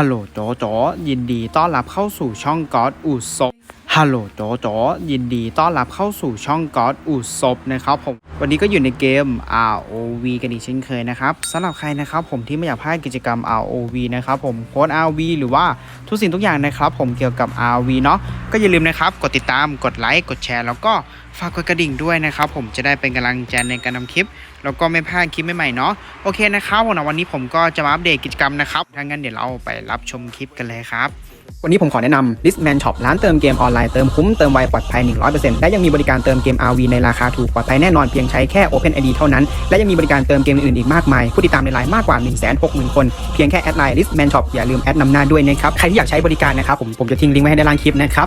ฮัลโหลโจโจยินดีต้อนรับเข้าสู่ช่องก๊อตอุศบฮัลโหลโจโจยินดีต้อนรับเข้าสู่ช่องก๊อตอุศบนะครับผมวันนี้ก็อยู่ในเกม ROV กันอีกเช่นเคยนะครับสำหรับใครนะครับผมที่ไม่อยากพลาดกิจกรรม ROV นะครับผมโค้ด ROV หรือว่าทุกสิ่งทุกอย่างนะครับผมเกี่ยวกับ ROV เนาะก็อย่าลืมนะครับกดติดตามกดไลค์กดแชร์ แล้วก็ฝากกดกระดิ่งด้วยนะครับผมจะได้เป็นกำลังใจในการทำคลิป แล้วก็ไม่พลาดคลิปใหม่ๆเนาะโอเคนะครับวันวันนี้ผมก็จะมาอัปเดตกิจกรรมนะครับถ้างั้นเดี๋ยวเราไปรับชมคลิปกันเลยครับวันนี้ผมขอแนะนำ Listman Shop ร้านเติมเกมออนไลน์เติมคุ้มเติมไวปลอดภัย 100%และยังมีบริการเติมเกม RV ในราคาถูกปลอดภัยแน่นอนเพียงใช้แค่ OpenID เท่านั้น และยังมีบริการเติมเกมอื่นๆอีกมากมาย ผู้ติดตามในไลน์มากกว่า 160,000 คน เพียงแค่แอดไลน์ Listman Shop อย่าลืมแอดนำหน้าด้วยนะครับ ใครที่อยากใช้บริการนะครับผมผมจะทิ้งลิงก์ไว้ให้ในล่างคลิปนะครับ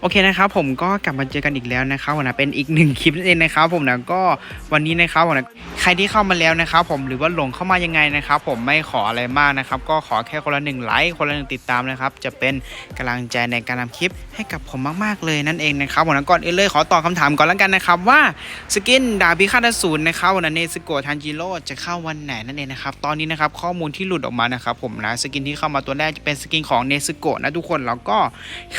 โอเคนะครับผมก็กลับมาเจอกันอีกแล้วนะครับวันนะเป็นอีกหนึ่งคลิปนั่นเองนะครับผมนะก็วันนี้นะครับผมนะใครที่เข้ามาแล้วนะครับผมหรือว่าหลงเข้ามายังไงนะครับผมไม่ขออะไรมากนะครับก็ขอแค่คนละหนึ่งไลค์คนละหนึ่งติดตามนะครับจะเป็นกำลังใจในการทำคลิปให้กับผมมากๆเลยนั่นเองนะครับผมนะก่อนอื่นเลยขอตอบคำถามก่อนแล้วกันนะครับว่าสกินดาบพิฆาตอสูรนะครับวันนั้เนสโกทันจิโร่จะเข้าวันไหนนั่นเองนะครับตอนนี้นะครับข้อมูลที่หลุดออกมานะครับผมนะสกินที่เข้ามาตัวแรกจะเป็นสกินของเนสโกนะทุกคนแล้วก็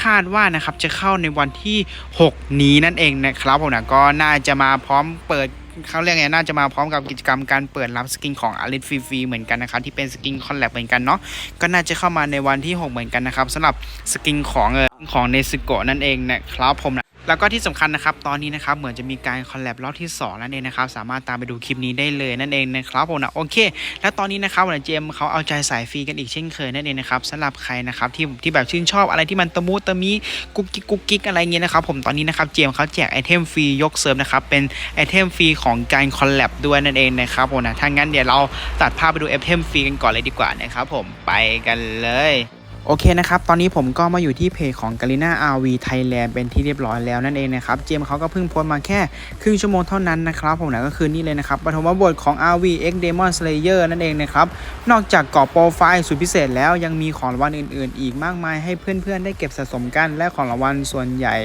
คาดว่านะครับจะเข้าในวันที่ 6 นี้นั่นเองนะครับผมนะก็น่าจะมาพร้อมเปิดเขาเรียกไงน่าจะมาพร้อมกับกิจกรรมการเปิดรับสกินของอาริสฟรีๆเหมือนกันนะครับที่เป็นสกินคอลแลบเหมือนกันเนาะก็น่าจะเข้ามาในวันที่ 6 เหมือนกันนะครับสำหรับสกินของเออของเนสโกะนั่นเองนะครับผมนะ แล้วก็ที่สำคัญนะครับตอนนี้นะครับเหมือนจะมีการคอลแลบรอบที่ 2 นั่นเองนะครับสามารถตามไปดูคลิปนี้ได้เลยนั่นเองนะครับผมนะโอเค แล้วตอนนี้นะครับวันเจมส์เขาเอาใจสายฟรีกันอีกเช่นเคยนั่นเองนะครับสำหรับใครนะครับที่ที่แบบชื่นชอบอะไรที่มันตะมูตะมีกุ๊กกิ๊กกุ๊กกิ๊กอะไรเงี้ยนะครับผมตอนนี้นะครับเจมส์เขาแจกไอเทมฟรียกเซิร์ฟนะครับเป็นไอเทมฟรีของการคอลแลบด้วยนั่นเองนะครับผมนะถ้างั้นเดี๋ยวเราตัดภาพไปดูไอเทมฟรีกันก่อนเลยดีกว่านะครับผมไปกันเลย โอเคนะครับ ตอนนี้ผมก็มาอยู่ที่เพจของ g a l i n a RV Thailand เป็นที่เรียบร้อยแล้วนั่นเองนะครับ เจมเขาก็เพิ่งโพสต์มาแค่ครึ่งชั่วโมงเท่านั้นนะครับ ผมนะก็คือนี่เลยนะครับปฐมบทของ RV X Demon Slayer นั่นเองนะครับ นอกจากกรอบโปรไฟล์สุดพิเศษแล้วยังมีของรางวัลอื่น ๆ อีกมากมายให้เพื่อนๆ ได้เก็บสะสมกัน และของรางวัลส่วนใหญ่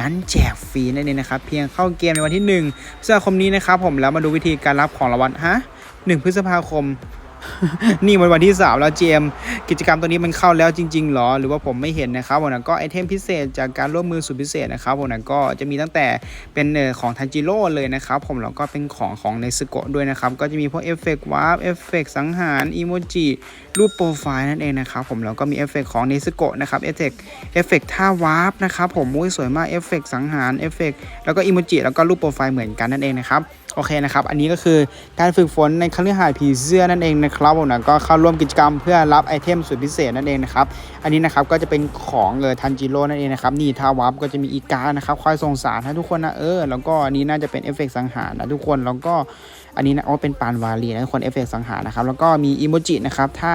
นั้นแจกฟรีนั่นเองนะครับ เพียงเข้าเกมในวันที่1พฤษภาคมนี้นะครับผมแล้วมาดูวิธีการรับของรางวัลฮะ1พฤษภาคม นี่มันวันที่ 3 แล้วเจมกิจกรรมตัวนี้มันเข้าแล้วจริงๆหรอ หรือว่าผมไม่เห็นนะครับผมนะก็ไอเทมพิเศษจากการร่วมมือสุดพิเศษนะครับผมนะก็จะมีตั้งแต่เป็นของทันจิโร่เลยนะครับ ผมแล้วก็เป็นของของในสโกด้วยนะครับ ก็จะมีพวกเอฟเฟกต์วาร์ปเอฟเฟกต์สังหารอีโมจิรูปโปรไฟล์นั่นเองนะครับผมแล้วก็มีเอฟเฟกต์ของเนสโกะนะครับเอฟเฟกต์เอฟเฟกต์ท่าวาร์ปนะครับผมมุ้ยสวยมากเอฟเฟกต์สังหารเอฟเฟกต์แล้วก็อีโมจิแล้วก็รูปโปรไฟล์เหมือนกันนั่นเองนะครับโอเคนะครับ อันนี้ก็คือการฝึกฝนในคฤหาสน์ผีเสื้อนั่นเองนะครับผมนะก็เข้าร่วมกิจกรรมเพื่อรับไอเทมสุดพิเศษนั่นเองนะครับ อันนี้นะครับก็จะเป็นของเออทันจิโร่นั่นเองนะครับ นี่ทาวับก็จะมีอีกานะครับคอยส่งสารให้ทุกคนนะเออ แล้วก็อันนี้น่าจะเป็นเอฟเฟกต์สังหารนะทุกคน แล้วก็ อันนี้นะอ๋อเป็นปานวาลีนะทุกคนเอฟเฟกสังหารนะครับแล้วก็มีอีโมจินะครับถ้า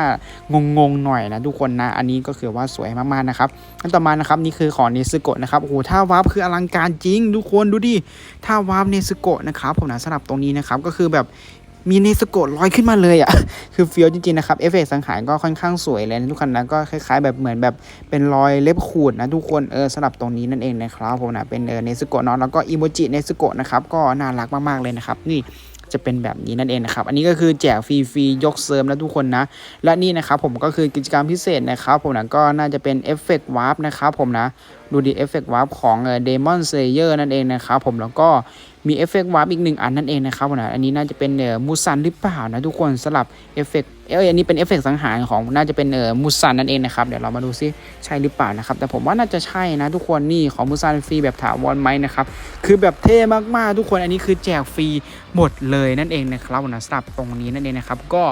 งงๆหน่อยนะทุกคนนะอันนี้ก็คือว่าสวยมากๆนะครับอันต่อมานะครับนี่คือของเนซึโกะนะครับโอ้โหท่าวับคืออลังการจริงทุกคนดูดิท่าวาร์ปเนสโกะนะครับผมนะสำหรับตรงนี้นะครับก็คือแบบมีเนสโกะลอยขึ้นมาเลยอะ่ะ คือเฟี้ยวจริงๆนะครับ เอฟเฟกสังหารก็ค่อนข้างสวยเลยนะทุกคนนะ ก็คล้ายๆ แบบเหมือนแบบเป็นรอยเล็บขูดนะทุกคน เออสำหรับตรงนี้นั่นเองนะครับผมนะ เป็นเออเนสโกะเนาะ แล้วก็อีโมจิเนสโกะนะครับ ก็น่ารักมากๆเลยนะครับ นี่ จะเป็นแบบนี้นั่นเองนะครับ อันนี้ก็คือแจกฟรีๆยกเสริมนะทุกคนนะ และนี่นะครับผมก็คือกิจกรรมพิเศษนะครับผมนะก็น่าจะเป็นเอฟเฟกต์วาร์ปนะครับผมนะดูดีเอฟเฟกต์วาร์ปของเดมอนเซเยอร์นั่นเองนะครับผมแล้วก็มีเอฟเฟกต์วาร์ปอีกหนึ่งอันนั่นเองนะครับผมนะอันนี้น่าจะเป็นเอ่อมูซันหรือเปล่านะทุกคนสลับเอฟเฟกต์เอ้ยอันนี้เป็นเอฟเฟกต์สังหารของน่าจะเป็นเอ่อมูซันนั่นเองนะครับเดี๋ยวเรามาดูซิใช่หรือเปล่านะครับแต่ผมว่าน่าจะใช่นะทุกคนนี่ของมูซันฟรีแบบถาวรไหมนะครับคือแบบเท่มากๆทุกคนอันนี้คือแจกฟรีหมดเลยนั่นเองนะครับผมนะสำหรับตรงนี้นั่นเองนะครับก็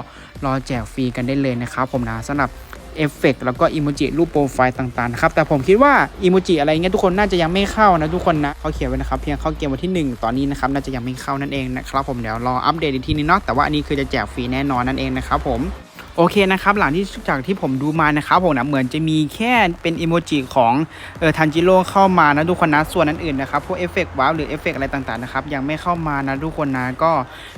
รอแจกฟรีกันได้เลยนะครับผมนะสำหรับ เอฟเฟกต์แล้วก็อิโมจิรูปโปรไฟล์ต่างๆนะครับ แต่ผมคิดว่าอิโมจิอะไรเงี้ยทุกคนน่าจะยังไม่เข้านะทุกคนนะเขาเขียนไว้นะครับ เพียงเข้าเกมวันที่ 1 ตอนนี้นะครับน่าจะยังไม่เข้านั่นเองนะครับผมเดี๋ยวรออัปเดตอีกทีนึงเนาะแต่ว่าอันนี้คือจะแจกฟรีแน่นอนนั่นเองนะครับผม โอเคนะครับหลังที่จากที่ผมดูมานะครับผมนะเหมือนจะมีแค่เป็นอิโมจิของเออทันจิโร่เข้ามานะทุกคนนะส่วนนั้นอื่นนะครับพวกเอฟเฟกต์ว้าวหรือเอฟเฟกต์อะไรต่างๆนะครับยังไม่เข้ามานะทุกคนนะก็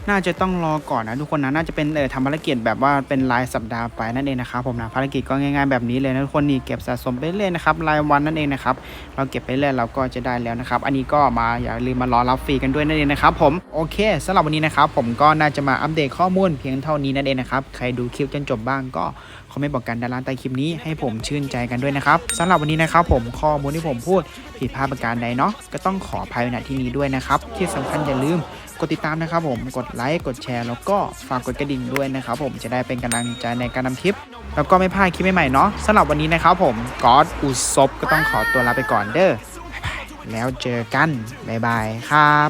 น่าจะต้องรอก่อนนะทุกคนนะน่าจะเป็นเออทำภารกิจแบบว่าเป็นรายสัปดาห์ไปนั่นเองนะครับผมนะภารกิจก็ง่ายๆแบบนี้เลยนะทุกคนนี่เก็บสะสมไปเรื่อยนะครับรายวันนั่นเองนะครับเราเก็บไปเรื่อยเราก็จะได้แล้วนะครับอันนี้ก็มาอย่าลืมมารอรับฟรีกันด้วยนั่นเองนะครับผมโอเคสำหรับวันนี้นะครับผมก็น่าจะมาอัปเดตข้อมูลเพียงเท่านี้นั่นเองนะครับใครดูคลิปจนจบบ้างก็คอมเมนต์บอกกันด้านล่างใต้คลิปนี้ให้ผมชื่นใจกันด้วยนะครับสำหรับวันนี้นะครับผมข้อมูลที่ผมพูดผิดพลาดประการใดเนาะก็ต้องขออภัยในที่นี้ด้วยนะครับที่สำคัญอย่าลืมกดติดตามนะครับผมกดไลค์กดแชร์แล้วก็ฝากกดกระดิ่งด้วยนะครับผมจะได้เป็นกำลังใจในการนำคลิป แล้วก็ไม่พลาดคลิปใหม่ๆเนาะสำหรับวันนี้นะครับผมกอดอุศบก็ต้องขอตัวลาไปก่อนเด้อแล้วเจอกัน บ๊ายบายครับ